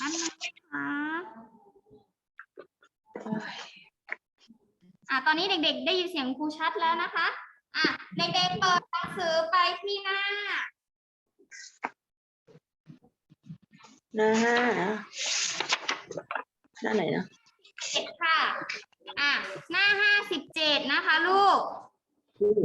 อันนึงนะคะอะตอนนี้เด็กๆ ได้ยินเสียงครูชัดแล้วนะคะ อะเด็กๆเปิดหนังสือไปที่หน้า หน้าห้าหน้าไหนนะเจ็ดค่ะ อะหน้าห้าสิบเจ็ดนะคะลูกอืม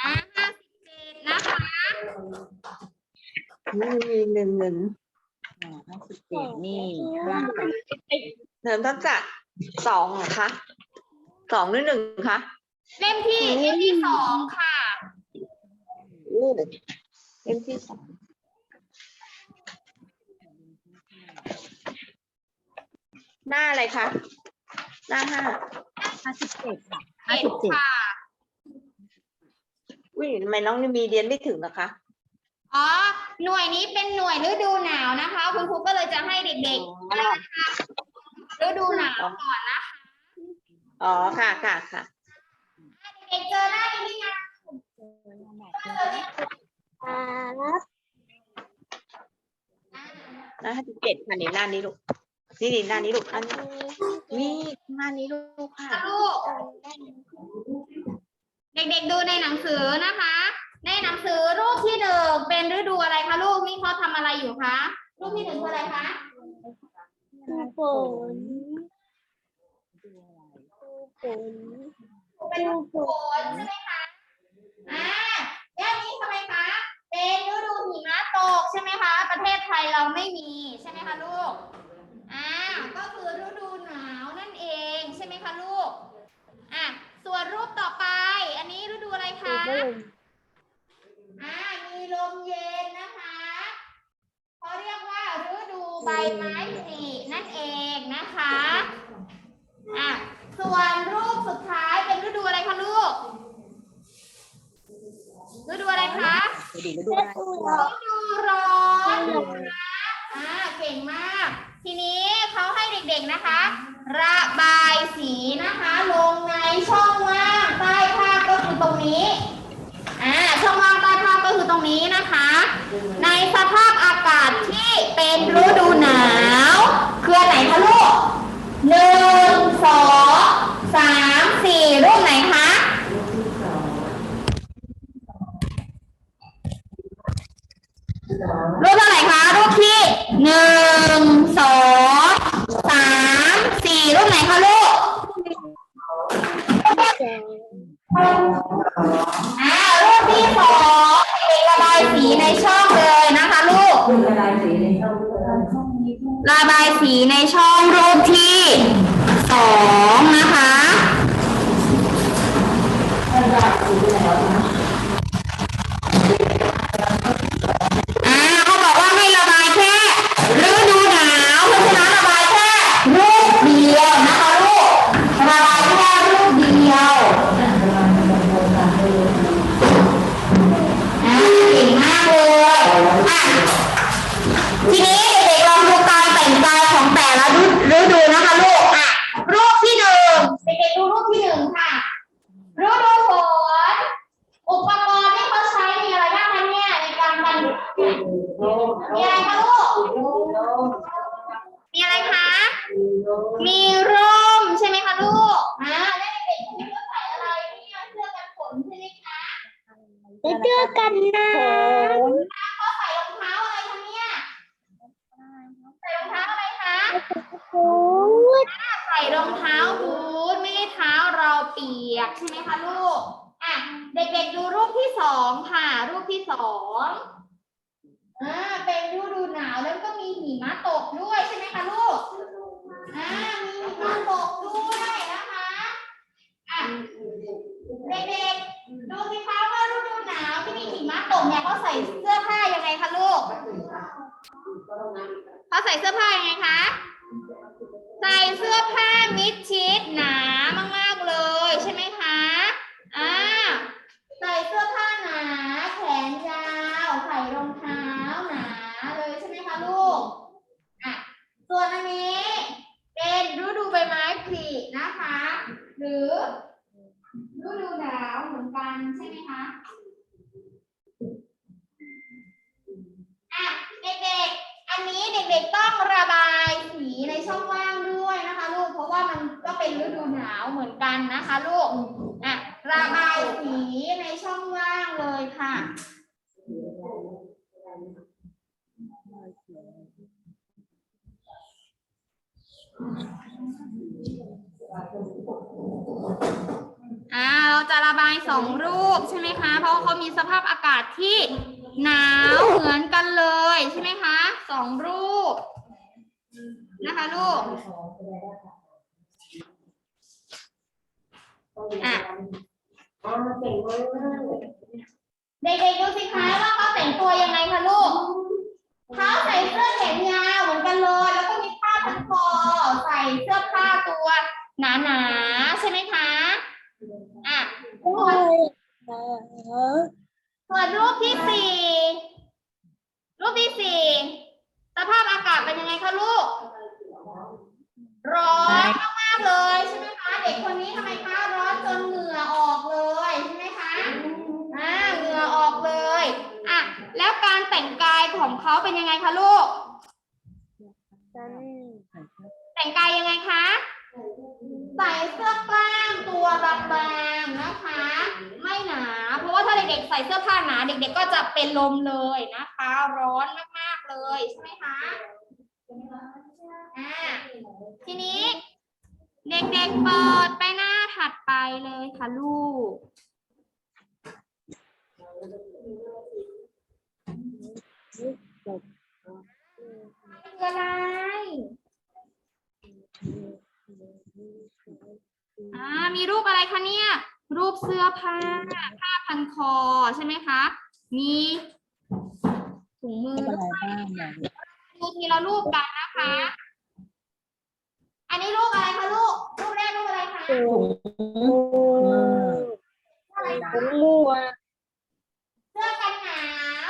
อะห้าสิบเจ็ดนะคะ ไม่มีหนึ่งหนึ่งห้าสิบเจ็ดนี่ห้ากับเนิมทักษะสองเหรอคะสองหรือหนึ่งคะเล่มที่เล่มที่สองค่ะโอ้เล่มที่สองหน้าอะไรคะ หน้าห้าห้าสิบเจ็ดค่ะห้าสิบเจ็ดค่ะอุ้ยทำไมน้องนี่มีเรียนไม่ถึงนะคะ อ๋อ หน่วยนี้เป็นหน่วยฤดูหนาวนะคะ คุณครูก็เลยจะให้เด็กๆฤดูหนาวก่อนนะคะอ๋อค่ะค่ะค่ะเด็กๆเจอหน้านี้หรือยังหน้าห้าสิบเจ็ดค่ะนี่หน้านี้ลูกนี่นี่หน้านี้ลูกอันนี้นี่หน้านี้ลูกค่ะลูกเด็กๆดูในหนังสือนะคะ คะรูปที่หนึ่งคืออะไรคะฝนฝนเป็นฤดูฝนใช่ไหมคะอ่าแล้วนี้ทำไมคะเป็นฤดูหิมะตกใช่ไหมคะ ประเทศไทยเราไม่มีใช่ไหมคะลูกอ่าก็คือฤดูหนาวนั่นเองใช่ไหมคะลูกอะส่วนรูปต่อไป อันนี้ฤดูอะไรคะอ่ามีลมเย็นนะคะ เขาเรียกว่าฤดูใบไม้ผลินั่นเองนะคะอะส่วนรูปสุดท้ายเป็นฤดูอะไรคะลูกฤดูอะไรคะดูดูรฤดูร้อนนะคะอ่าเก่งมาก ทีนี้เขาให้เด็กๆนะคะ ระบายสีนะคะ ลงในช่องว่างใต้ภาพก็คือตรงนี้ ช่องว่างใต้ภาพก็คือตรงนี้นะคะ ในสภาพอากาศที่เป็นฤดูหนาวคืออนไหนคะลูกหนึ่งสองสามสี่รูปไหนคะรูปเท่าไหร่คะรูปที่หนึ่งสองสามสี่รูปไหนคะลูก สีในช่องรูปที่สองนะคะอ่าเขาบอกว่าให้ระบายแค่ฤดูหนาวเพราะฉะนั้นระบายแค่รูปเดียวนะคะลูกระบายแค่รูปเดียว อ่าเก่งมากเลยอะทีนี้เด็กๆลองดูการแต่งกายของแต่ละฤฤดูนะคะลูกอะรูปที่หนึ่งเด็กๆดูรูปที่หนึ่งค่ะฤดูฝนอุปกรณ์ที่เขาใช้มีอะไรบ้างคะเนี่ยในการกันมีอะไรคะลูกมีอะไรคะมีร่มใช่ไหมคะลูกอ่าแล้วเด็กๆคุณก็ใส่อะไรเนี่ยเสื้อกันฝนใช่ไหมคะ จะเจอกันนะเขาใส่รองเท้าอะไรคะเนี่ยใส่รองเท้าอะไรคะฟูดใส่รองเท้าบูทไม่ให้เท้าเราเปียกใช่ไหมคะลูก อะ เด็กๆดูรูปที่สองค่ะ รูปที่สองอ่าเป็นฤดูหนาวแล้วก็มีหิมะตกด้วยใช่ไหมคะลูก อ่า มีหิมะตกด้วยนะคะ อะ เด็กๆดูสิคะ เนี่ยเขาใส่เสื้อผ้ายังไงคะลูกเขาใส่เสื้อผ้ายังไงคะ ใส่เสื้อผ้ามิดชิดหนามากๆเลยใช่ไหมคะอ่าใส่เสื้อผ้าหนา แขนยาวใส่รองเท้าหนาเลยใช่ไหมคะลูกอะส่วนอันนี้เป็นฤดูใบไม้ผลินะคะ หรือฤดูหนาวเหมือนกันใช่ไหมคะ เด็กๆต้องระบายสีในช่องว่างด้วยนะคะลูก เพราะว่ามันก็เป็นฤดูหนาวเหมือนกันนะคะลูกอะระบายสีในช่องว่างเลยค่ะอ่าเราจะระบายสองรูปใช่ไหมคะ เพราะว่าเขามีสภาพอากาศที่ หนาวเหมือนกันเลยใช่ไหมคะสองรูป นะคะลูกอะเด็กๆดูสิคะว่าเขาแต่งตัวยังไงคะลูกเขาใส่เสื้อแขนยาวเหมือนกันเลย แล้วก็มีผ้าพันคอใส่เสื้อผ้าตัวหนาๆใช่ไหมคะอะ ส่วนรูปที่สี่รูปที่สี่สภาพอากาศเป็นยังไงคะลูก ร้อนมากๆเลยใช่ไหมคะ เด็กคนนี้ทำไมคะร้อนจนเหงื่อออกเลยใช่ไหมคะอ่าเหงื่อออกเลยอะแล้วการแต่งกายของเขาเป็นยังไงคะลูก แต่งกายยังไงคะ ใส่เสื้อกล้ามตัวบางๆนะคะ ไม่หนา เพราะว่าถ้าเด็กๆใส่เสื้อผ้าหนาเด็ก ๆ ก็จะเป็นลมเลยนะคะร้อนมากๆเลยใช่ไหมคะอ่าทีนี้ เด็กๆเปิดไปหน้าถัดไปเลยค่ะลูกคืออะไรอ่ามีรูปอะไรคะเนี่ย รูปเสื้อผ้าผ้า พันคอใช่ไหมคะ มีถุงมือรูปอะไรบ้างเนี่ยดูทีละรูปกันนะคะ อันนี้รูปอะไรคะลูก รูปแรกรูปอะไรคะถุงมืออะไรคะมัวเสื้อกันหนา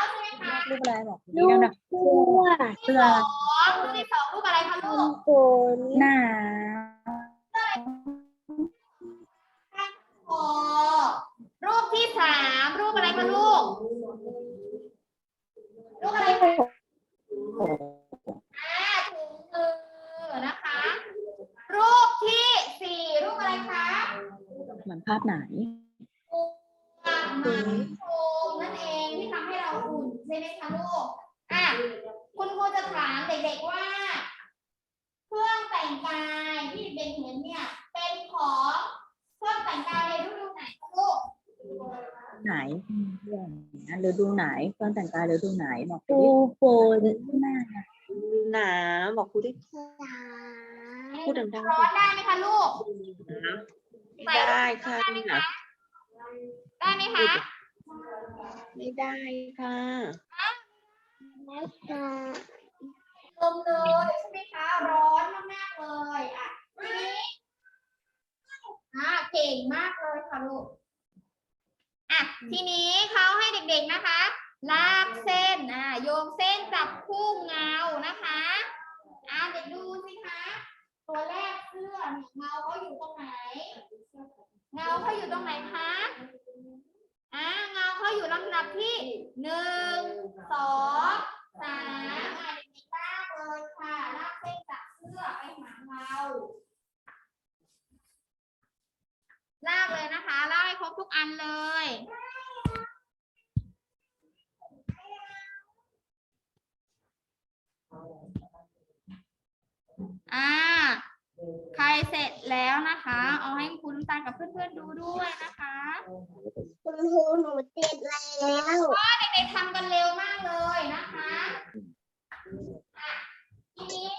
วใช่ไหมคะรูปอะไรบอกลูนี่กนะตัวเสื้อสองรูปที่สองรูปอะไรคะลูกฝนหน้า แต่งกายที่เด็กๆเห็นเนี่ย เป็นของเครื่องแต่งกายในฤดูไหนคะลูกไหนนั่นฤดูไหนเครื่องแต่งกายฤดูไหนบอกดูดิฝนหน้าหนาบอกครูดิพูดดังๆร้อนได้ไหมคะลูกไม่ได้ค่ะได้ไหมคะได้ไหมคะไม่ได้ค่ะนะคะลมเลยใช่ไหมคะร้อนมากๆเลย อะทีนี้อะ เก่งมากเลยค่ะลูกอะทีนี้เขาให้เด็กๆนะคะ ลากเส้นอะโยงเส้นจับคู่เงานะคะอะเดี๋ยวดูสิคะตัวแรกเสื้อเนี่ยเงาเขาอยู่ตรงไหน เงาเขาอยู่ตรงไหนคะอ่าเงาเขาอยู่ลำดับที่หนึ่งสองสามอะเด็กๆลากเลยค่ะลากเส้นจากเสื้อไปหาเงา ลากเลยนะคะ ลา กให้ครบทุกอันเลย อ่า ใครเสร็จแล้วนะคะ เอาให้คุณน้ำตาลกับเพื่อนๆดูด้วยนะคะคุณครูหนูเจ็บแล้วเด็กๆทำกันเร็วมากเลยนะคะอะทีนี้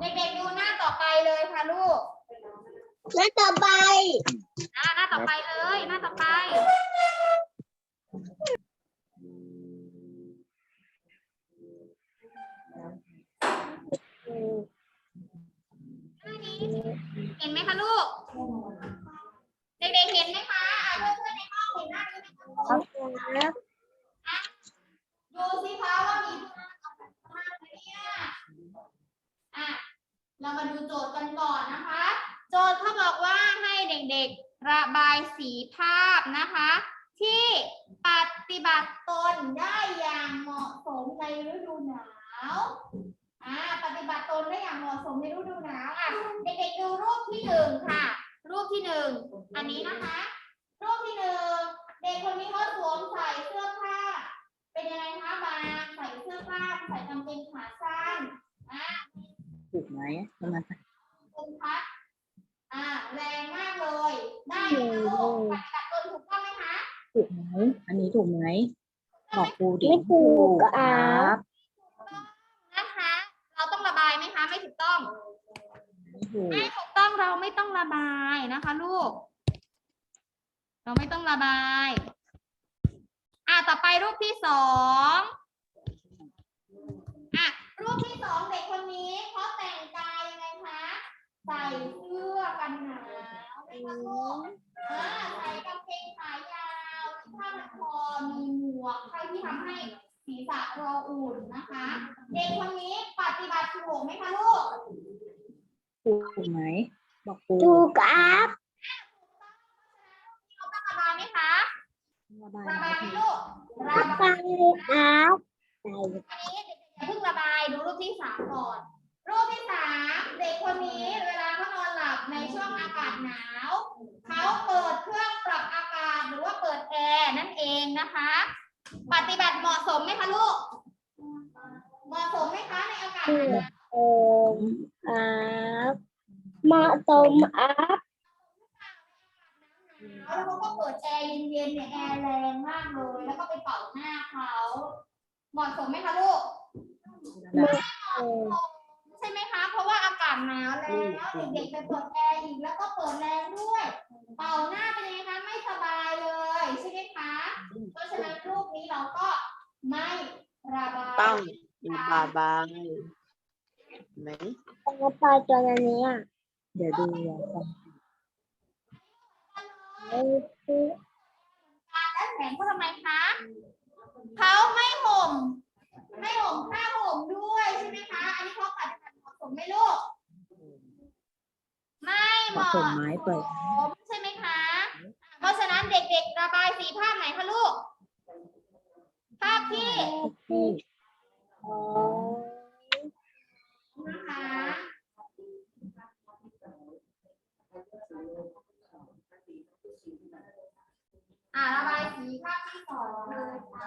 เด็กๆดูหน้าต่อไปเลยค่ะลูก แล้วต่อไป อ่าหน้าต่อไปเลย หน้าต่อไป หน้านี้ เห็นไหมคะลูก เด็กๆเห็นไหมคะอะเพื่อนๆในห้องเห็นหน้านี้ไหมคะลูกแล้วดูสิคะว่ามีพลังออกจากมากไหมเนี่ยอะ เรามาดูโจทย์กันก่อนนะคะ โจทย์เขาบอกว่าให้เด็กๆ ระบายสีภาพนะคะ ที่ปฏิบัติตนได้อย่างเหมาะสมในฤดูหนาวอ่าปฏิบัติตนได้อย่างเหมาะสมในฤดูหนาวอะเด็กๆดูรูปที่หนึ่งค่ะ รูปที่หนึ่งอันนี้นะคะ รูปที่หนึ่งเด็กคนนี้เขาสวมใส่เสื้อผ้า เป็นยังไงคะบางใส่เสื้อกล้ามใส่กางเกงขาสั้นอ่าถูกไหมประมาณคุณพัดอ่าแรงมาก เลยได้ไหมคะลูกปฏิบัติตนถูกต้องไหมคะถูกไหมอันนี้ถูกไหมบอกครูดิไม่ถูกก็อ่าครับนะคะ เราต้องระบายไหมคะ ไม่ถูกต้องไม่ถูกไม่ถูกต้องเราไม่ต้องระบายนะคะ ลูก เราไม่ต้องระบาย อะต่อไปรูปที่สองอะรูปที่สองเด็กคนนี้เขาแต่งกายยังไงคะใส่เสื้อกันหนาวนะคะลูกอ่าใส่กางเกงขายาวมีผ้าพันคอมีหมวกใครที่ทำให้ศีรษะเราอุ่นนะคะ เด็กคนนี้ป ฏิบัติถูกไหมคะลูกถูกไหมบอกครูถูกครับเราต้องระบายไหมคะระบายระบายไหมไหมลูกระฟับายงเลยครับใส่อันนี้เด็กๆอย่าเพิ่งระบายดูรูปที่สามก่อน รูปที่สามเด็กคนนี้เวลาเขานอนหลับในช่วงอากาศหนาวเขาเปิดเครื่องปรับอากาศหรือว่าเปิดแอร์นั่นเองนะคะ ปฏิบัติเหมาะสมไหมคะลูก เหมาะสมไหมคะในอากาศหนาว โอมครับเหมาะสมครับแล้วเขาก็เปิดแอร์เย็นๆเนี่ยแอร์แรงมากเลย แล้วก็ไปเป่าหน้าเขาเหมาะสมไหมคะลูกใช่ไหมคะ เพราะว่าอากาศหนาวแล้วเด็กๆไปเปิดแอร์อีกแล้วก็เปิดแรงด้วย เป่าหน้าเป็นยังไงคะไม่สบายเลยใช่ไหมคะ เพราะฉะนั้นรูปนี้เราก็ไม่ระบายต้องบาบาย ไหมตัวปลาตัวนี้อะเดี๋ยวดูอะฟังเอ้ยคือแล้วแขนเขาทำไมคะเขาไม่ห่ม ไม่ห่มผ้าห่มด้วยใช่ไหมคะ อันนี้เขาปฏิบัติเหมาะสมไหมลูก ไม่เหบอกมาะผมไม้เปิดผมใช่ไหมคะ เพราะฉะนั้นเด็กๆ ระบายสีภาพไหนคะลูก ภาพที่ ที่ อ๋อ นะคะ อ่าระบายสีภาพที่สองเลยค่ะ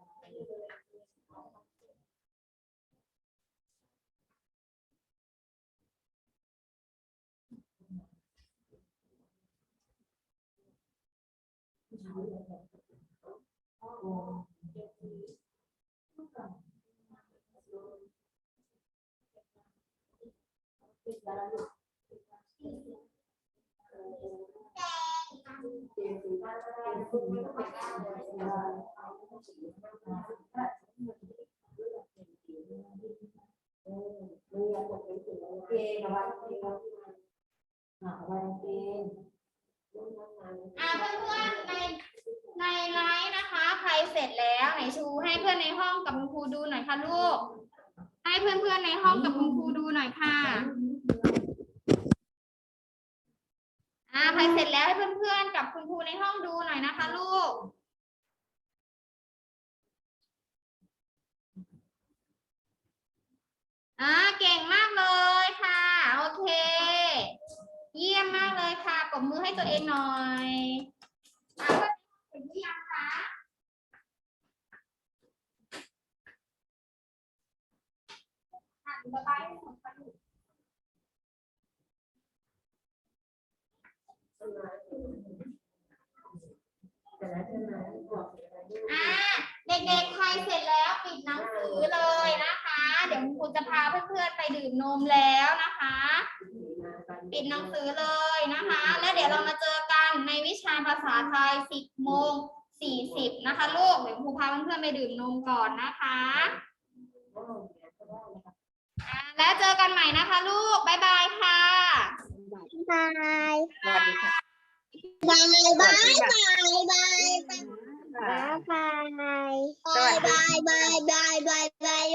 Oke, okay, Nah, ่าเพื่อนๆในในไลน์นะคะ ใครเสร็จแล้วไหนชู ให้เพื่อนในห้องกับคุณครูดูหน่อยค่ะลูก ให้เพื่อนๆในห้องกับคุณครูดูหน่อยค่ะอ่าใครเสร็จแล้วให้เพื่อนๆกับคุณครูในห้องดูหน่อยนะคะ ลูกอ่าเก่งมากเลยค่ะ โอเค เยี่ยมมากเลยค่ะ ปรบมือให้ตัวเองหน่อยอ่าเพื่อนเสร็จหรือยังคะอ่านระบายหมดค่ะลูกอ่าเด็กๆใครเสร็จแล้วปิดหนังสือเลยนะคะ เดี๋ยวคุณครูจะพาเพื่อนๆไปดื่มนมแล้วนะคะ ปิดหนังสือเลยนะคะ แล้วเดี๋ยวเรามาเจอกันในวิชาภาษาไทย 10โมง40 นะคะลูก เดี๋ยวครูพาเพื่อนๆไปดื่มนมก่อนนะคะอ่าแล้วเจอกันใหม่นะคะลูก บ๊ายบายค่ะ บายสวัสดีค่ะ บายบายสวัสดีค่ะบายบายบายบายบายบายบายบายบาย